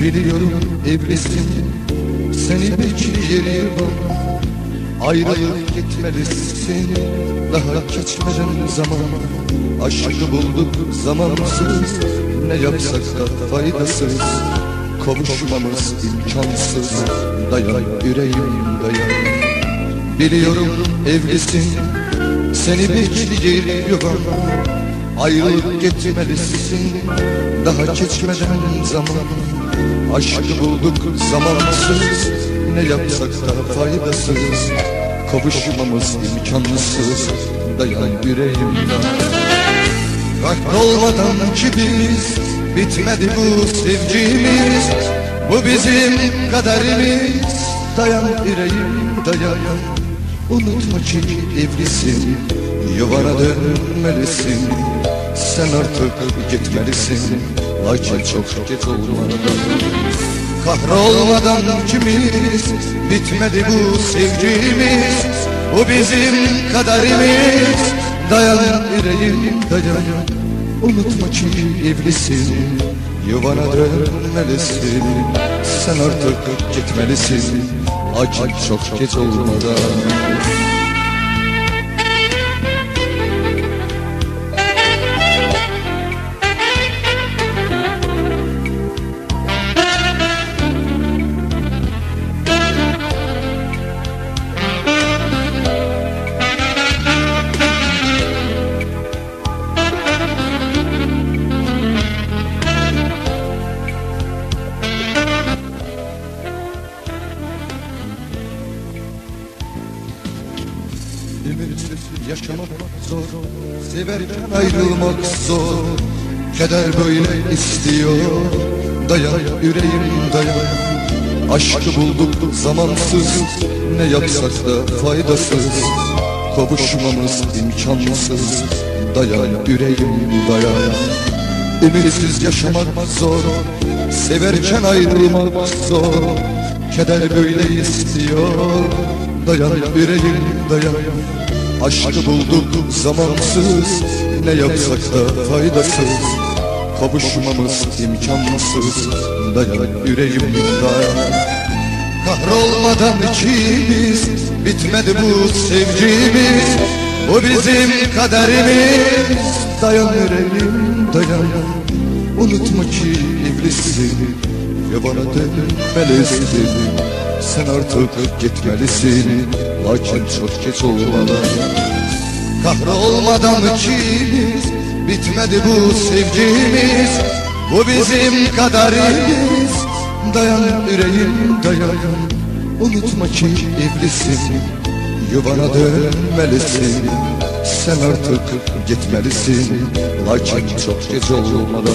Biliyorum evlisin Seni bekliyorum Ayrılıp gitmelisin Daha geçmeden zaman. Aşkı bulduk zamansız. Ne yapsak da faydasız. Kavuşmamız imkansız. Dayan yüreğim dayan. Biliyorum evlisin Seni bekliyorum Ayrılıp gitmelisin Daha geçmeden zaman Aşkı bulduk zamansız Ne yapsak da faydasız. Kavuşmamız imkansız Dayan yüreğim dayan Kahrolmadan ki biz Bitmedi bu sevgimiz. Bu bizim kaderimiz. Dayan yüreğim dayan. Unutma ki evlisin Yuvana dönmelisin. Sen artık gitmelisin Lakin çok geç olmadan Kahrolmadan ikimiz Bitmedi bu sevgimiz. Bu bizim kaderimiz. Dayan yüreğim dayan. Unutma ki evlisin Yuvana dönmelisin. Sen artık gitmelisin. Lakin çok geç olmadan Ümitsiz yaşamak zor. Severken ayrılmak zor. Keder böyle istiyor. Dayan yüreğim dayan. Aşkı bulduk zamansız. Ne yapsak da faydasız. Kavuşmamız imkansız. Dayan yüreğim dayan. Ümitsiz yaşamak zor. Severken ayrılmak zor. Keder böyle istiyor Dayan yüreğim dayan. Aşkı bulduk zamansız Ne yapsak da faydasız. Kavuşmamız imkansız. Dayan yüreğim dayan. Kahrolmadan ikimiz Bitmedi bu sevgimiz. Bu bizim kaderimiz. Dayan yüreğim dayan. Unutma ki evlisin Yabana dönmelisin Sen artık gitmelisin. Lakin çok geç olmadan Kahrolmadan ikimiz Bitmedi bu sevgimiz. Bu bizim kaderimiz Dayan yüreğim dayan. Unutma ki evlisin Yuvana dönmelisin. Sen artık gitmelisin. Lakin çok geç olmadan